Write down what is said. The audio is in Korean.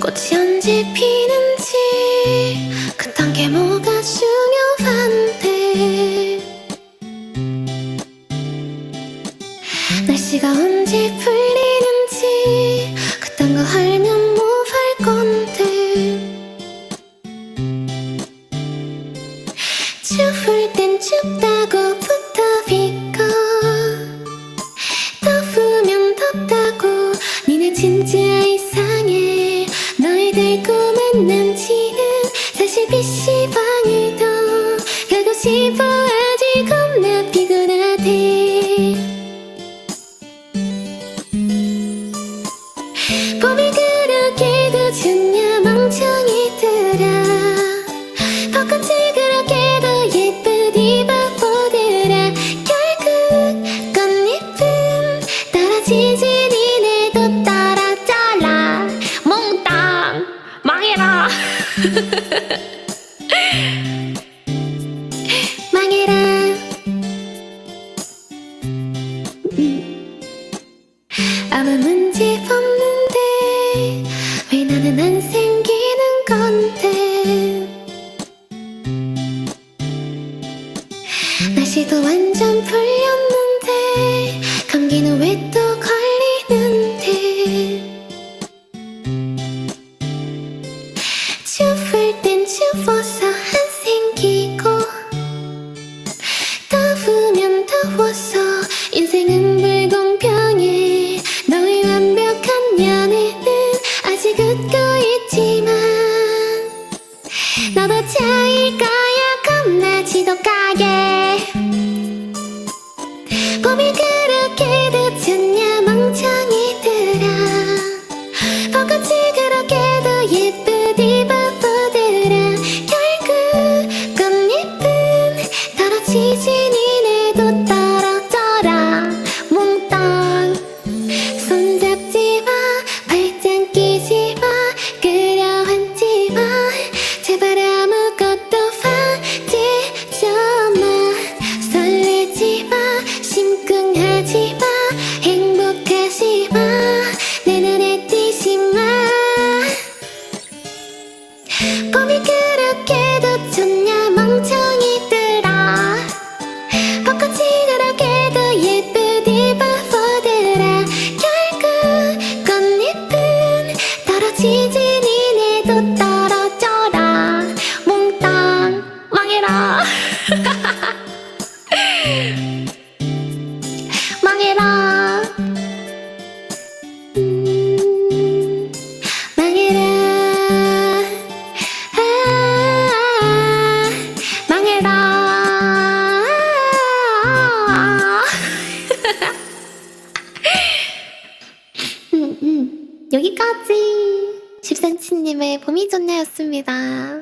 꽃이 언제 피는지 그딴 게 뭐가 중요한데. 날씨가 언제 풀 싶어 아직 겁나 피곤하대. 봄이 그렇게도 좋냐 멍청이들아. 벚꽃이 그렇게도 예쁘디 바보들아. 결국 꽃잎은 떨어지지 니네도 떨어져라. 몽땅 망해라 아무 문제 없는데 왜 나는 안 생기는 건데? 날씨도 완전 풀렸는데 감기는 왜또 너도 차일 거야 겁나 지독하게. 봄이 그렇게도 좋냐 멍청이들아. 벚꽃이 그렇게도 예쁘디 바보들아 결국 꽃잎은 떨어지지 니네도 떨 니네도 떨어져라. 몽땅 망해라. 망해라. 음, 아, 음, 음, 여기까지 10cm님의 봄이 좋냐였습니다